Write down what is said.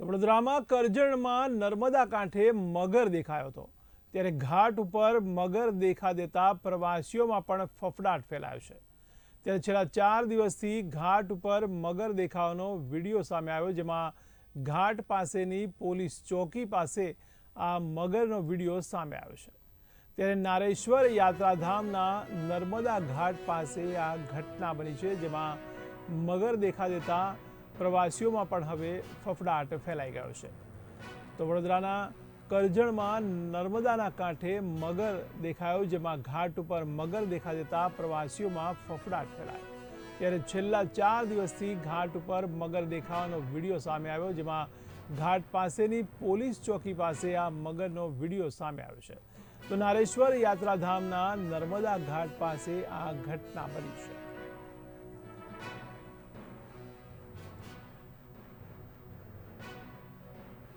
તો વડોદરામાં કરજણમાં નર્મદા કાંઠે મગર દેખાયો હતો. ત્યારે ઘાટ ઉપર મગર દેખા દેતા પ્રવાસીઓમાં પણ ફફડાટ ફેલાયો છે. ત્યારે છેલ્લા ચાર દિવસથી ઘાટ ઉપર મગર દેખાવાનો વીડિયો સામે આવ્યો, જેમાં ઘાટ પાસેની પોલીસ ચોકી પાસે આ મગરનો વીડિયો સામે આવ્યો છે. ત્યારે નારેશ્વર યાત્રાધામના નર્મદા ઘાટ પાસે આ ઘટના બની છે, જેમાં મગર દેખા દેતા પ્રવાસીઓમાં પણ હવે ફફડાટ ફેલાઈ ગયો છે. તો વડોદરાના કરજણમાં નર્મદાના કાંઠે મગર દેખાયો, જેમાં ઘાટ ઉપર મગર દેખા દેતા પ્રવાસીઓમાં ફફડાટ ફેલાયો. ત્યારે છેલ્લા ચાર દિવસથી ઘાટ ઉપર મગર દેખાવાનો વીડિયો સામે આવ્યો, જેમાં ઘાટ પાસેની પોલીસ ચોકી પાસે આ મગરનો વીડિયો સામે આવ્યો છે. તો નારેશ્વર યાત્રાધામના નર્મદા ઘાટ પાસે આ ઘટના બની છે.